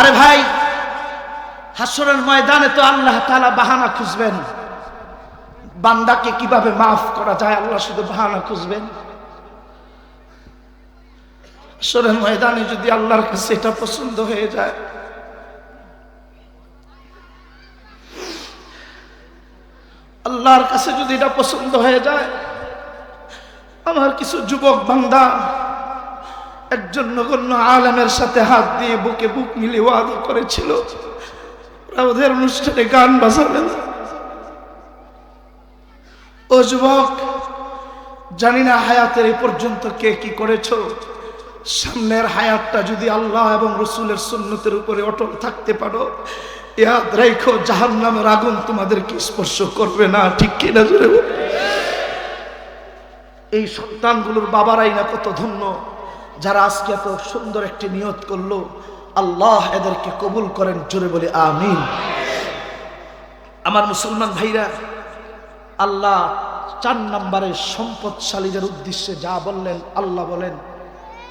আরে ভাই, হাসরের ময়দানে তো আল্লাহ তালা বাহানা খুঁজবেন। বান্দাকে কীভাবে মাফ করা যায়, আল্লাহ শুধু বাহানা খুঁজবেন। হাসরের ময়দানে যদি আল্লাহর কাছে এটা পছন্দ হয়ে যায়। আল্লাহর কাছে যদি এটা পছন্দ হয়ে যায়, আমার কিছু যুবক বান্দা একজন নগণ্য আলেমের সাথে হাত দিয়ে বুকে বুক মিলিয়ে ওয়াদা করেছিল। ওদের অনুষ্ঠানে গান বাজাবেন ও যুবক, জানি না হায়াতের এই পর্যন্ত কে কি করেছ। সামনের হায়াতটা যদি আল্লাহ এবং রসুলের সুন্নতের উপরে অটল থাকতে পারো, ইয়াদ রেখো জাহান নামের আগুন তোমাদেরকে স্পর্শ করবে না, ঠিক কিনা জুড়ে? এই সন্তানগুলোর বাবারাই না কত ধন্য? যারা আজকে এত সুন্দর একটি নিয়ত করল, আল্লাহ এদেরকে কবুল করেন, জোরে বলে আমিন। আমার মুসলমান ভাইরা, আল্লাহ চার নম্বরের সম্পদশালীদের উদ্দেশ্যে যা বললেন, আল্লাহ বলেন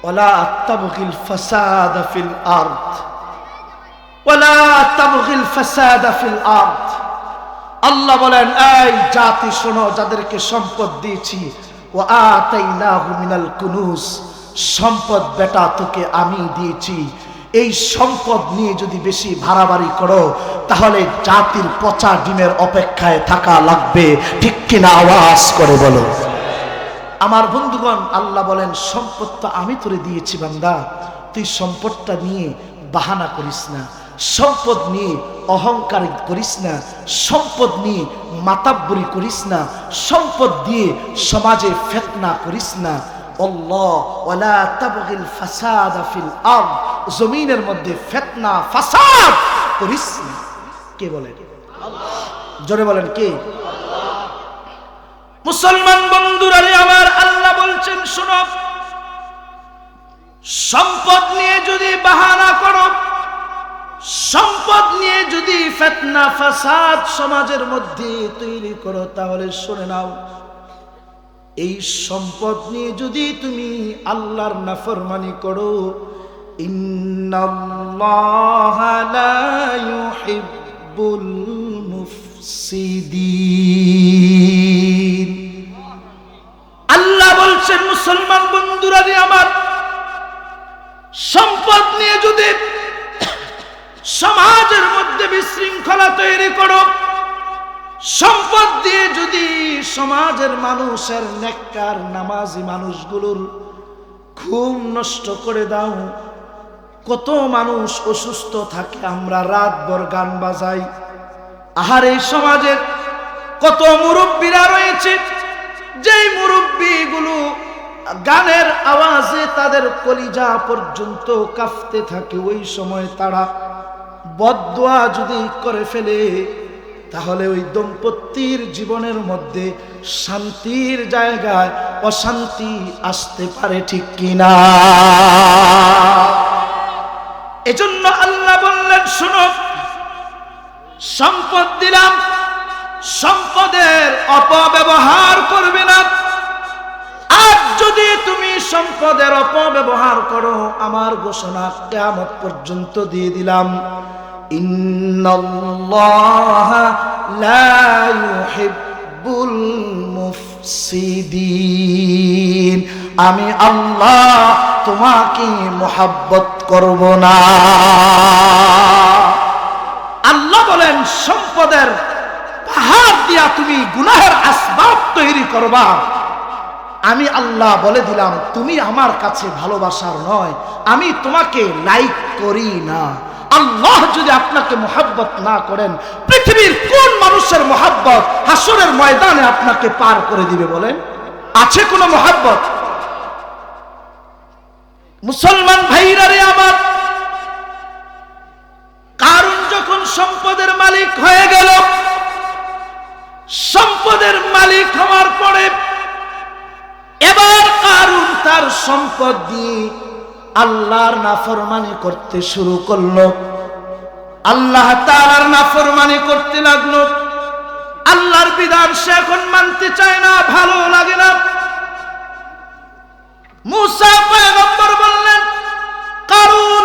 ওলা ফাসাদ আল্লাহ বলেন, এই জাতি শোনো, যাদেরকে সম্পদ দিয়েছি ও আতাইনাহু কুনুস। সম্পদ বেটা তোকে আমি দিয়েছি। এই সম্পদ নিয়ে যদি বেশি ভাড়াবাড়ি করো, তাহলে জাতির পচা ডিমের অপেক্ষায় থাকা লাগবে। ঠিক কিনা আওয়াজ করে বলো। আমার বন্ধুগণ, আল্লাহ বলেন, সম্পদ তো আমি তোরে দিয়েছি বান্দা। তুই সম্পদটা নিয়ে বাহানা করিস না। সম্পদ নিয়ে অহংকার করিস না। সম্পদ নিয়ে মাতাব্বরি করিস না। সম্পদ দিয়ে সমাজে ফেতনা করিস না। জমিনের মধ্যে ফেতনা, ফাসাদ করিস কে বলেন? জোরে বলেন কে? মুসলমান বন্ধুরা আমার আল্লাহ বলছেন, শোনো। সম্পদ নিয়ে যদি বাহানা করো, সম্পদ নিয়ে যদি ফেতনা, ফাসাদ সমাজের মধ্যে তৈরি করো, তাহলে শুনে নাও। এই সম্পদ নিয়ে যদি তুমি আল্লাহর নাফরমানি করো আল্লাহ বলছেন, মুসলমান বন্ধুরা আমার, সম্পদ নিয়ে যদি সমাজের মধ্যে বিশৃঙ্খলা তৈরি করো সম্পদ দিয়ে যদি সমাজের মানুষের নেককার নামাজি মানুষগুলোর ঘুম নষ্ট করে দাও, কত মানুষ অসুস্থ থাকে, আমরা রাত রাতভর গান বাজাই। আহার এই সমাজের কত মুরব্বীরা রয়েছে, যেই মুরব্বীগুলো গানের আওয়াজে তাদের কলিজা পর্যন্ত কাঁপতে থাকে, ওই সময় তারা বদোয়া যদি করে ফেলে তাহলে ওই দম্পতির জীবনের মধ্যে শান্তির জায়গায় অশান্তি আসতে পারে ঠিক কিনা? এজন্য আল্লাহ বললেন, শুনো, সম্পদ দিলাম, সম্পদের অপব্যবহার করবে না। আর যদি তুমি সম্পদের অপব্যবহার করো, আমার ঘোষণা কেমত পর্যন্ত দিয়ে দিলাম। ইন্নাল্লাহা লা ইউহিব্বুল মুফসিদিন। আমি আল্লাহ তোমাকে মোহাব্বত করব না। আল্লাহ বলেন, সম্পদের পাহাড় দিয়া তুমি গুনাহের আসবাব তৈরি করবা। আমি আল্লাহ বলে দিলাম, তুমি আমার কাছে ভালোবাসার নয়, আমি তোমাকে লাইক করি না। আল্লাহ যদি আপনাকে মোহাব্বত না করেন, পৃথিবীর কোন মানুষের মোহাব্বত হাসরের ময়দানে আপনাকে পার করে দিবে বলেন? আছে কোনো মোহাব্বত? মুসলমান ভাইরা রে আমার কারণ যখন সম্পদের মালিক হয়ে গেল, সম্পদের মালিক হওয়ার পরে এবার কারুন তার সম্পদ দিয়ে আল্লাহর নাফরমানি করতে শুরু করল। আল্লাহ তালার নাফরমানি করতে লাগল। আল্লাহর বিধান সে এখন মানতে চায় না, ভালো লাগে না। বললেন কারণ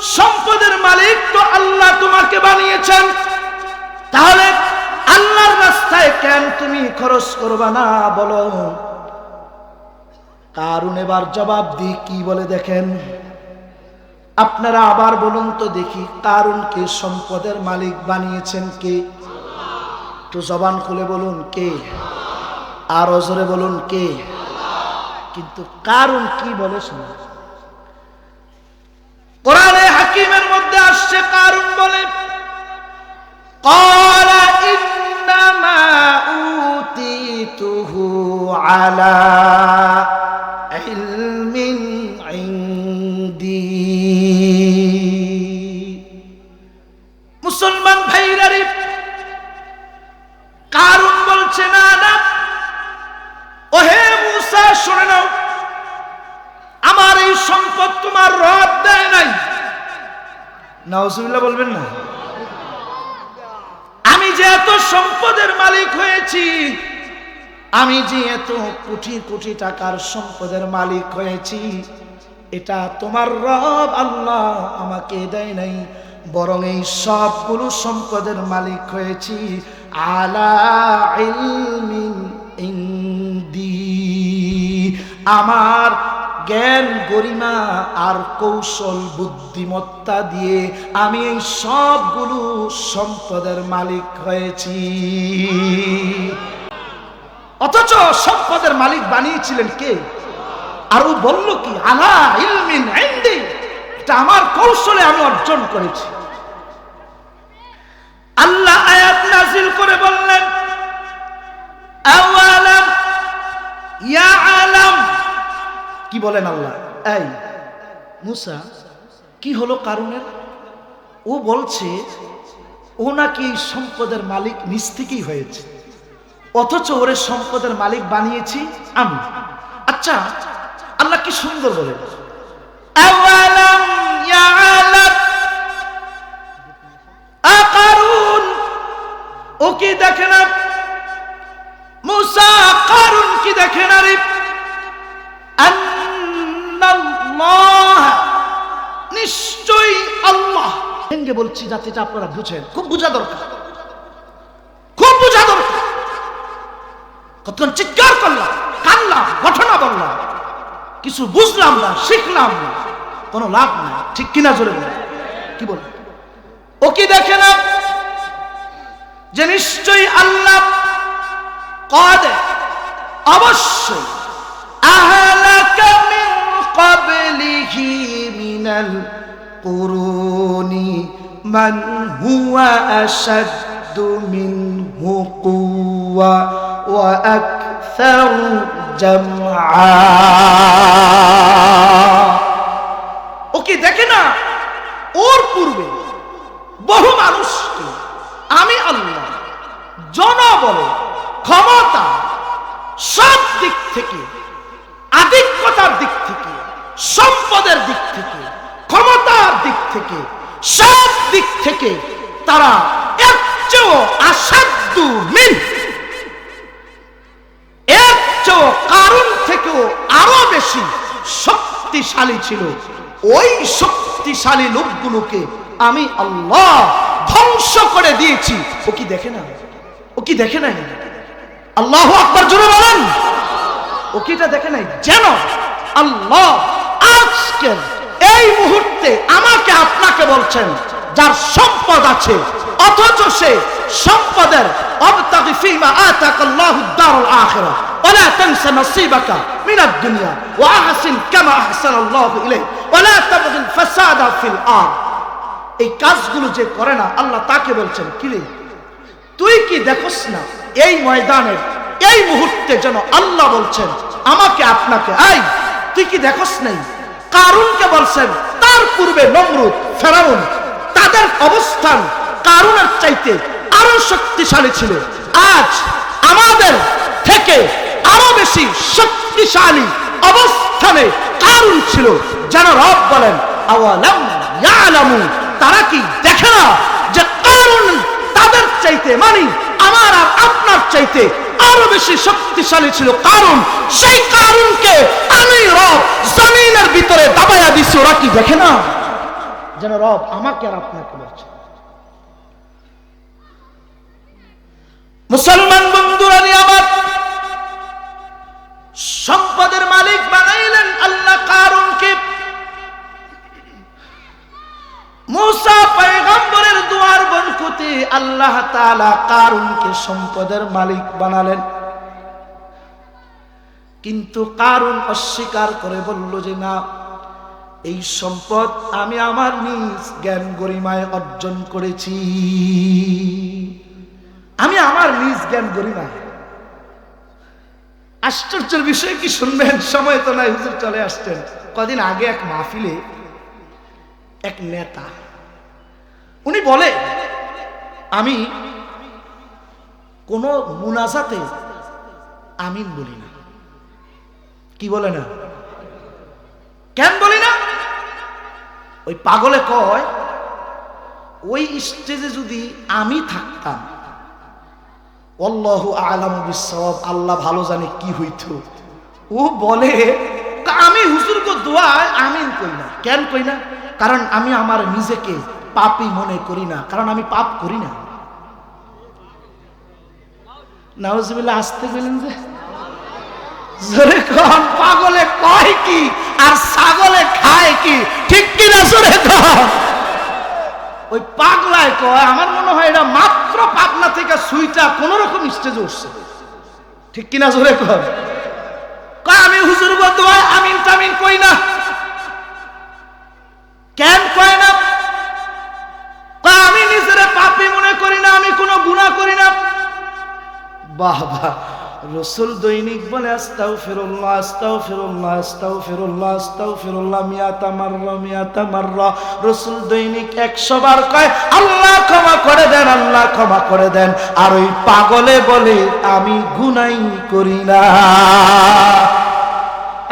সম্পদের মালিক তো আল্লাহ তোমাকে বানিয়েছেন। তাহলে আল্লাহর রাস্তায় কেন তুমি খরচ করবা না, বলো? কারুন এবার জবাব দি কি বলে দেখেন আপনারা আবার বলুন তো দেখি কারুনকে সম্পদের মালিক বানিয়েছেন কে একটু জবান খুলে বলুন কে আর অজরে বলুন কে কিন্তু কারণ কি বলে শোনা কোরআনে হাকিমের মধ্যে আসছে কারণ বলে قال إنما أوتيته على কোটি কোটি টাকার সম্পদের মালিক হয়েছি। এটা তোমার রব আল্লাহ আমাকে দেয় নাই, বরং এই সবগুলো সম্পদের মালিক হয়েছি আলা ইন্দি আমার জ্ঞান, গরিমা আর কৌশল, বুদ্ধিমত্তা দিয়ে আমি এই সবগুলো সম্পদের মালিক হয়েছি। অথচ সম্পদের মালিক বানিয়েছিলেন কে? আর ও বলল কি, আলা ইলমিন ইন্দি, এটা আমার কৌশলে আমি অর্জন করেছি। আল্লাহ আয়াত নাজিল করে বললেন, আওয়ালাম ইয়ালাম? কি বলেন আল্লাহ? এই, মুসা, কি হলো কারণের ও বলছে, ও নাকি এই সম্পদের মালিক নিজ থেকেই হয়েছে। অথচ ওরে সম্পদের মালিক বানিয়েছি আমি। আচ্ছা আল্লাহ কি সুন্দর বলে? ও কি দেখে না? মুসা কারুন কি দেখে না রে? নিশ্চয়ই আল্লাহ। বলছি যাতে আপনারা বুঝেন। খুব বোঝা দরকার খুব বোঝা দরকার কতক্ষণ চিৎকার করলাম কানলাম ঘটনা বললাম। কিছু বুঝলাম না, শিখলাম না, কোনো লাভ নাই, ঠিক কিনা জোরে কি বল ও কি দেখে না? যে নিশ্চয়ই আল্লাহ কদে, অবশ্যই। আহলাকা মিন ক্বাবলিহি মিনাল কুরুনি, মান হুয়া আশাদ্দু মিনহু ওয়া আকথারু জামআ ও কি দেখে না, ওর পূর্বে বহু মানুষকে আমি আল্লাহ, জনবলে, ক্ষমতা, সব দিক থেকে, আধিক্যতার দিক থেকে, সম্পদের দিক থেকে, ক্ষমতার দিক থেকে, সব দিক থেকে তারা এর চেয়েও আসাধ্য এর চেয়েও কারণ থেকেও আরও বেশি শক্তিশালী ছিল। ওই শক্তিশালী লোকগুলোকে আমি আল্লাহ ধ্বংস করে দিয়েছি। ও কি দেখে না? ও কি দেখে নাই? আল্লাহ আকবর জুড়ে বলেন। ও কি এটা দেখে নাই? যেন আল্লাহ আজকের এই মুহূর্তে আমাকে আপনাকে বলছেন, যার সম্পদ আছে, অথচ সে সম্পদের অবতাগি ফিমা আতাকাল্লাহু দারুল আখিরাহ ولا تنس نصيبك من الدنيا واحسن كما احسن الله اليك ولا تبغ الفساد في الارض এই কাজগুলো যে করে না আল্লাহ তাকে বলছেন কিরে তুই কি দেখোস না এই ময়দানের এই মুহূর্তে যেন আল্লাহ বলছেন আমাকে আপনাকে আই তুই কি দেখোস নাই কারুনকে বলছেন তার পূর্বে নমরুদ ফেরাউন তাদের অবস্থান কারুনের চাইতে আরও শক্তিশালী ছিল। আজ আমাদের থেকে আরও বেশি শক্তিশালী অবস্থানে কারুন ছিল, যেন রব বলেন তারা কি দেখে না যে কারুন তাদের চাইতে মানে আমার আর আপনার চাইতে আরও বেশি শক্তিশালী ছিল? কারণ সেই কারণকে আমি রব জমিনের ভিতরে দাবাইয়া দিছি, ওরা কি দেখে না? যেন রব আমাকে আর আপনাকে বলছে। মুসলমান বন্ধুরা আমার সম্পদের মালিক বানাইলেন আল্লাহ কারুনকে। মুসা পয়গম্বরের দুয়ার বনকুতে আল্লাহ তাআলা কারুনকে সম্পদের মালিক বানালেন। কিন্তু কারুন অস্বীকার করে বলল যে, না, এই সম্পদ আমি আমার নিজ জ্ঞান গরিমায় অর্জন করেছি। আমি আমার নিজ জ্ঞান করি না। আশ্চর্যের বিষয় কি শুনবেন? সময় তো নাই, হুজুর চলে আসছেন। কদিন আগে এক মাহফিলে এক নেতা, উনি বলে, আমি কোন মুনাজাতে আমিন বলি না। কি বলে না? কেন বলি না? ওই পাগলে কয়, ওই স্টেজে যদি আমি থাকতাম অল্লাহ আলাম বিসব আল্লাহ ভালো জানে কি হইত। ও বলে, "তা আমি হুজুরকে দোয়ায় আমিন কই না। কেন কই না? কারণ আমি আমার নিজেকে পাপই মনে করি না, কারণ আমি পাপ করি না। নাউজুবিল্লাহ, আসতে গেলেন যে, জোরে কন, পাগলে কয় কি আর ছাগলে খায় কি? ঠিক কি না জোরে কন? ওই পাগলায় কয়, আমার মনে হয় এটা মাত্র পাবনা থেকে সুইটা কোন রকম স্টেজে উঠছে। ঠিক কিনা জোরে কয়? আমি হুজুর বদুয়ায় আমিন টামিন কই না? কেন কয় না? আমি নিজের পাপি মনে করি না, আমি কোনো গুনাহ করি না। বাহ বাহ। রসুল দৈনিক বলে আস্তাও ফিরুল্লাহ আস্তাও ফিরুল্লাহ আস্তাও ফিরুল্লাহ আস্তাও ফিরুল্লাহ মিয়াতা মাররা মিয়াতা মাররা রসুল দৈনিক একশো বার কয়, আল্লাহ ক্ষমা করে দেন, আল্লাহ ক্ষমা করে দেন। আর ওই পাগলে বলে, আমি গুনাই করি না।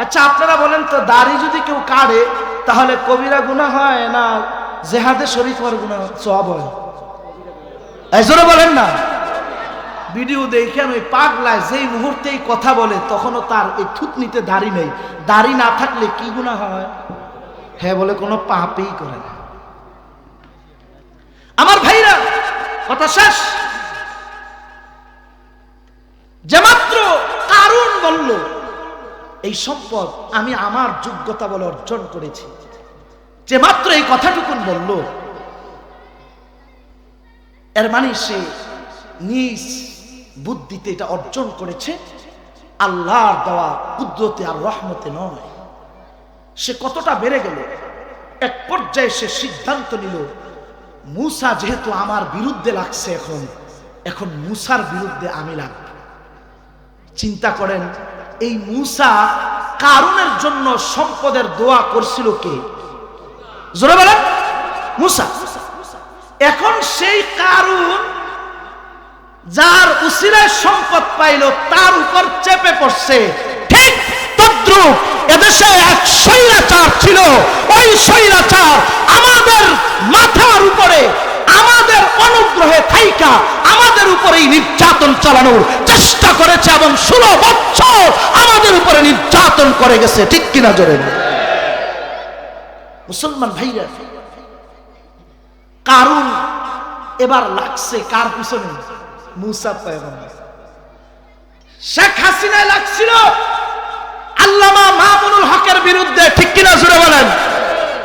আচ্ছা আপনারা বলেন তো, দাড়ি যদি কেউ কাটে তাহলে কবিরা গুনাহ হয় না? জেহাদে শরীফ হওয়ার গুনাহ সব হয়? বলেন না। ভিডিও দেখে আমি পাগলায় যেই মুহূর্তেই কথা বলে, তখনও তার এই থুতনিতে দাড়ি নেই। দাড়ি না থাকলে কি গুণা হয়? হ্যাঁ বলে কোনো পাপই করে না। আমার ভাইরা, কথা শেষ। যে মাত্র কারণ বলল, এই সম্পদ আমি আমার যোগ্যতা বলে অর্জন করেছি। যে মাত্র এই কথাটুকুন বলল, এর মানে সে নিজ বুদ্ধিতে এটা অর্জন করেছে, আল্লাহর দেওয়া কুদরতে আর রহমতে নয়। সে কতটা বেড়ে গেল, এক পর্যায়ে সে সিদ্ধান্ত নিল, মুসা যেহেতু আমার বিরুদ্ধে লাগছে এখন এখন মুসার বিরুদ্ধে আমি লাগব। চিন্তা করেন, এই মুসা কারণের জন্য সম্পদের দোয়া করছিল কে? জোরে বলেন, মুসা। এখন সেই কারণ যার উসিলায় সম্পদ পাইল, তার উপর চেপে পড়ছে। ঠিক তদ্রুপ এদেশে এক স্বৈরাচার ছিল। ওই স্বৈরাচার আমাদের মাথার উপরে, আমাদের অনুগ্রহে থাইকা, আমাদের উপরেই নির্যাতন চালানোর চেষ্টা করেছে এবং ষোলো বছর আমাদের উপরে নির্যাতন করে গেছে। ঠিক কিনা জোরে মুসলমান ভাইরা কারণ এবার লাগছে, কার পিছনে? মুসা পয়গম্বর। শেখ হাসিনায় লাগছিল আল্লামা মামুনুল হকের বিরুদ্ধে, ঠিক কিনা জোরে বলেন?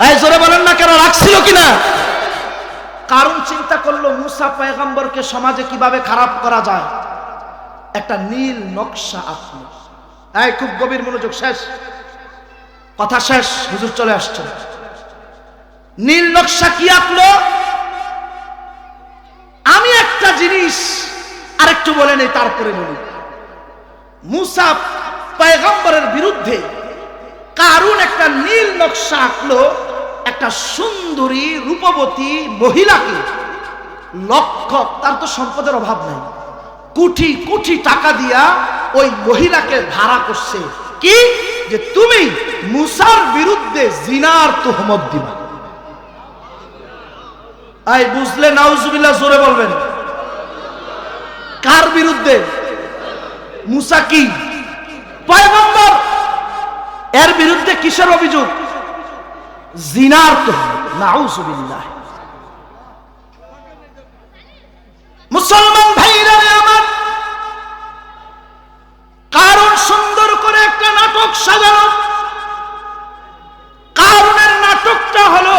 এই জোরে বলেন না কেন, লাগছিল কিনা? কারণ চিন্তা করল মুসা পয়গম্বরকে সমাজে কীভাবে খারাপ করা যায়? একটা নীল নকশা আঁকলো। এই, খুব গভীর মনোযোগ, শেষ। কথা শেষ, হুজুর চলে আসছে। নীল নকশা কি আঁকলো? আমি একটা জিনিস আরেকটু বলে নেই তারপরে বলি। মুসা পয়গম্বরের বিরুদ্ধে কারুন একটা নীল নকশা আঁকলো একটা সুন্দরী রূপবতী মহিলাকে। লক্ষ তার তো সম্পদের অভাব নাই। কোটি কোটি টাকা দিয়া ওই মহিলাকে ভাড়া করছে। কি? যে তুমি মুসার বিরুদ্ধে জিনার তোহমত দিবা। আই বুঝলে নাউজুবিল্লাহ জোরে বলবেন। কার বিরুদ্ধে? মুসা কি? পয়গম্বর। এর বিরুদ্ধে কিসের অভিযোগ? মুসলমান ভাইরা আমার কারণ সুন্দর করে একটা নাটক সাজানো কারণের নাটকটা হলো,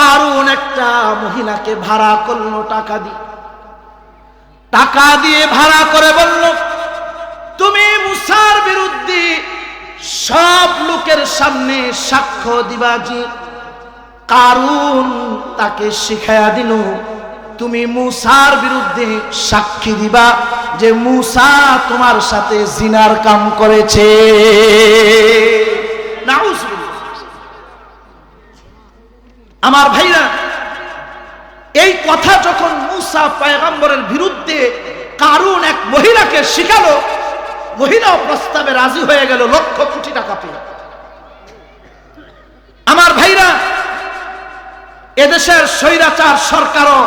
কারণ একটা মহিলাকে ভাড়া করল টাকা দিয়ে। টাকা দিয়ে ভাড়া করে বলল, তুমি মুসার বিরুদ্ধে সব লোকের সামনে সাক্ষ্য দিবা যে কারুন তাকে শিখাইয়া দিল, তুমি মুসার বিরুদ্ধে সাক্ষী দিবা যে মুসা তোমার সাথে জিনার কাম করেছে। আমার ভাইরা এই কথা যখন মুসা পয়গম্বরের বিরুদ্ধে কারুন এক মহিলাকে শিখালো মহিলাও প্রস্তাবে রাজি হয়ে গেল লক্ষ কোটি টাকা পেয়ে। আমার ভাইরা, এদেশের স্বৈরাচার সরকারও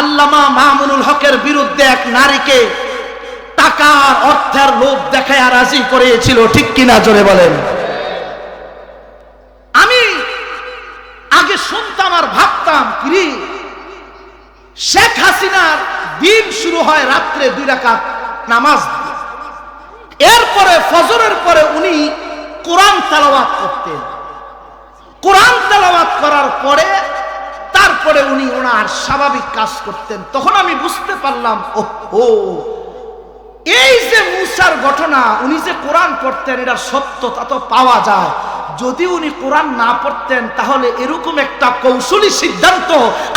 আল্লামা মামুনুল হকের বিরুদ্ধে এক নারীকে টাকার অর্থের লোভ দেখায় রাজি করিয়েছিল, ঠিক কিনা জোরে বলেন। আমি আগে শুনতাম আর ভাবতাম কি শেখ হাসিনার দিন শুরু হয় রাত্রে দুই রাকাত নামাজ এরপরে ফজরের পরে উনি কোরআন তেলাওয়াত করতেন। কোরআন তেলাওয়াত করার পরে তারপরে উনি ওনার স্বাভাবিক কাজ করতেন। তখন আমি বুঝতে পারলাম ও এই যে মুসার ঘটনা, উনি যে কোরআন পড়তেন, এটার সত্যতা তো পাওয়া যায়। যদি উনি কোরআন না পড়তেন, তাহলে এরকম একটা কৌশলী সিদ্ধান্ত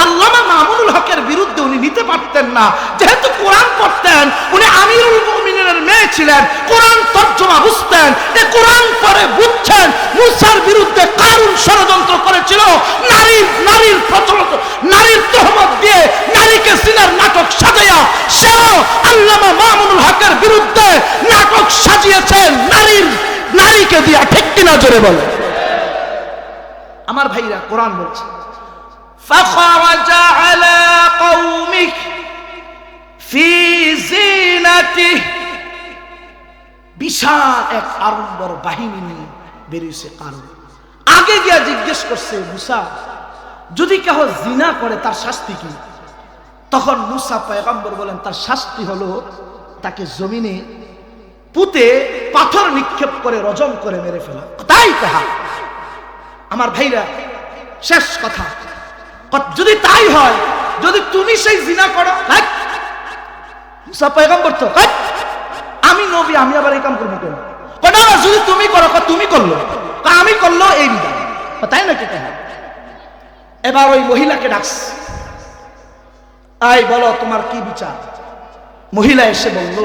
আল্লামা মামুনুল হকের বিরুদ্ধে উনি নিতে পারতেন না। যেহেতু কোরআন পড়তেন, উনি আমিরুল মুমিনের মেয়ে ছিলেন, কোরআন তর্জমা বুঝতেন, এ কোরআন পরে বুঝছেন, মুসার বিরুদ্ধে কারুন ষড়যন্ত্র করেছিল? নারীর নারীর প্রচলিত, নারীর তহমত দিয়ে নারীকে সিনার নাটক সাজাইয়া সেও আল্লামা মামুনুল হকের বিরুদ্ধে নাটক সাজিয়েছেন। নারীর, নারীকে দিয়া ঠিক কিনা জোরে বলে আমার ভাইরা কোরআন বলছে فخرج على قومه في زينته বিশাল এক আড়ম্বর বাহিনী নিয়ে বেরিয়েছে কারণ আগে গিয়া জিজ্ঞেস করছে মুসা যদি কেহ জিনা করে তার শাস্তি কি তখন মুসা পয়গম্বর বলেন তার শাস্তি হলো তাকে জমিনে পুঁতে পাথর নিক্ষেপ করে রজম করে মেরে ফেলা তাই তাহা আমার ভাইরা শেষ কথা। যদি তাই হয় যদি তুমি সেই জিনা করো পয়গম্বর তো আমি নবী আমি আবার এই কাম করব কেন? না, যদি তুমি করো তুমি করল। আমি করল এই বিধান তাই নাকি তাই? এবার ওই মহিলাকে ডাকস। আই বলো তোমার কি বিচার? মহিলা এসে বলল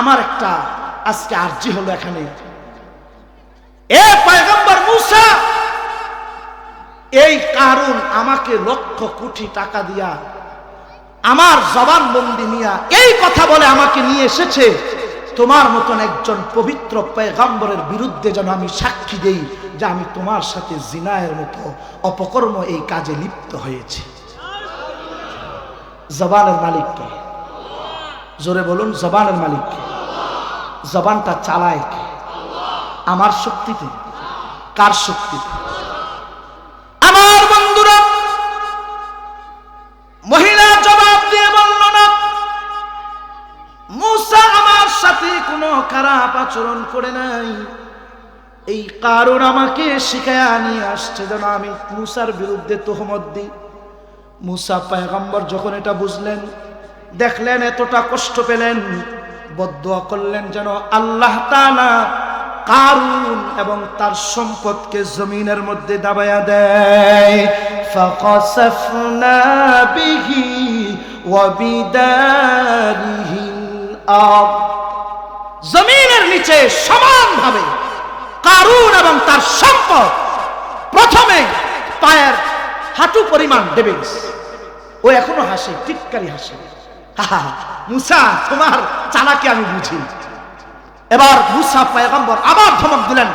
আমার একটা আজকে আর্জি হলো এখানে। এই কারণ আমাকে লক্ষ কোটি টাকা দিয়া, আমার জবান বন্দি নিয়া এই কথা বলে আমাকে নিয়ে এসেছে। তোমার মতন একজন পবিত্র পয়গাম্বরের বিরুদ্ধে যেন আমি সাক্ষী দেই যে আমি তোমার সাথে জিনায়ের মতো অপকর্ম এই কাজে লিপ্ত হয়েছে। জবানের মালিককে জোরে বলুন, জবানের মালিককে জবানটা চালায় আমার শক্তিতে কার শক্তিতে আমার বন্ধুরা, মহিলা জবাব দিয়ে বলল না। মুসা আমার সাথে কোনো খারাপ আচরণ করে নাই। এই কারণ আমাকে শিখায়া নিয়ে আসছে যেন আমি মুসার বিরুদ্ধে তোহমত দিই। মুসা পায়গম্বর যখন এটা বুঝলেন, দেখলেন এতটা কষ্ট পেলেন, বদুয়া করলেন যেন আল্লাহ তাআলা কারুন এবং তার সম্পদকে জমিনের মধ্যে দাবায়া দেয়। বিহি ওয়া বিদারিহিল আরদ। জমিনের নিচে সমানভাবে কারুন এবং তার সম্পদ। প্রথমে পায়ের হাঁটু পরিমাণ দেবে। ও এখনও হাসে টিটকারি হাসে। মুসা, তোমার চালাকি আমি বুঝি। এবার মুসা পয়গম্বর আবার ধমক দিলেন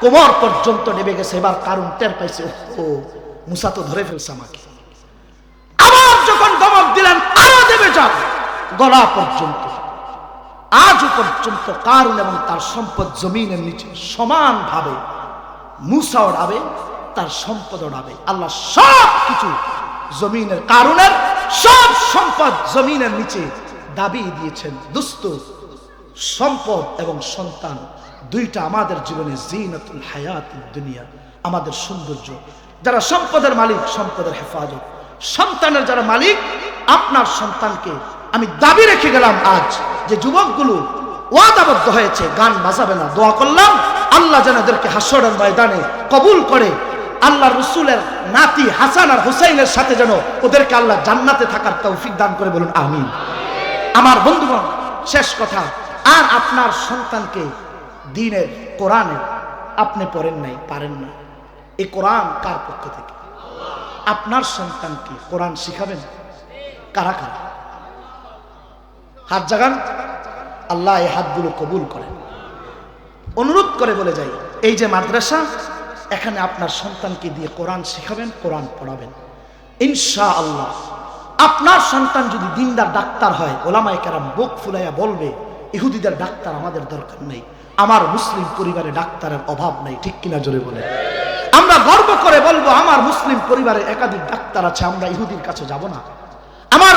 কোমর পর্যন্ত নেমে গেছে, এবার কারণ টের পাইছে ও মুসা তো ধরে ফেলছে আমাকে। আবার যখন ধমক দিলেন, আরও দেবে যাও! গলা পর্যন্ত, আজও পর্যন্ত কারণ এবং তার সম্পদ জমিনের নিচে সমানভাবে মুসা ওড়াবে তার সম্পদ ওড়াবে আল্লাহ সব কিছু জমিনের কারণের সব সম্পদ জমিনের নিচে দাবি দিয়েছেন দুস্থ সম্পদ এবং সন্তান, দুইটা আমাদের জীবনে জিনাতুল হায়াত দুনিয়া, আমাদের সৌন্দর্য। যারা সম্পদের মালিক, সম্পদের হেফাজত। সন্তানের যারা মালিক, আপনার সন্তানকে আমি দাবি রেখে গেলাম আজ যে যুবকগুলো ওয়াদাবদ্ধ হয়েছে, গান বাজাবে না, দোয়া করলাম, আল্লাহ যেন এদেরকে হাসরের ময়দানে কবুল করে। আল্লাহ রসুলের নাতি হাসান আর হুসাইনের সাথে যেন ওদেরকে আল্লাহ জান্নাতে থাকার তৌফিক দান করে বলুন, আমিন। আমার বন্ধুগণ, শেষ কথা আর আপনার সন্তানকে দিনের কোরআনে আপনি পড়েন নাই, পারেন না। এই কোরআন কার পক্ষ থেকে? আপনার সন্তানকে কোরআন শিখাবেন? কারা কারা? হাত জাগান। আল্লাহ এই হাতগুলো কবুল করেন। অনুরোধ করে বলে যাই, এই যে মাদ্রাসা, এখানে আপনার সন্তানকে দিয়ে কোরআন শিখাবেন, কোরআন পড়াবেন। ইনশা আল্লাহ আপনার সন্তান যদি দিনদার ডাক্তার হয়, ওলামায় কারাম বুক ফুলাইয়া বলবে ইহুদিদের ডাক্তার আমাদের দরকার নেই। আমার মুসলিম পরিবারে ডাক্তারের অভাব নেই, ঠিক কিনা জোরে বলে? আমরা গর্ব করে বলব, আমার মুসলিম পরিবারে একাধিক ডাক্তার আছে, আমরা ইহুদির কাছে যাব না।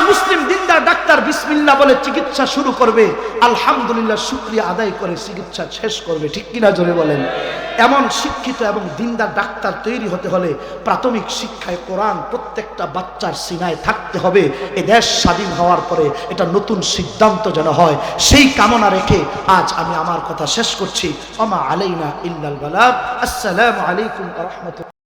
মুসলিম দিনদার ডাক্তার বিসমিল্লা বলে চিকিৎসা শুরু করবে, আলহামদুলিল্লাহ শুক্রিয়া আদায় করে চিকিৎসা শেষ করবে। ঠিক কিনা জোরে বলেন? এমন শিক্ষিত এবং দিনদার ডাক্তার তৈরি হতে হলে প্রাথমিক শিক্ষায় কোরআন প্রত্যেকটা বাচ্চার সিনায় থাকতে হবে। এ দেশ স্বাধীন হওয়ার পরে এটা নতুন সিদ্ধান্ত যেন হয়। সেই কামনা রেখে আজ আমি আমার কথা শেষ করছি। আমা আলাইনা ইল্লাল বালাগ। আসসালামু আলাইকুম রহমতুল্লাহ।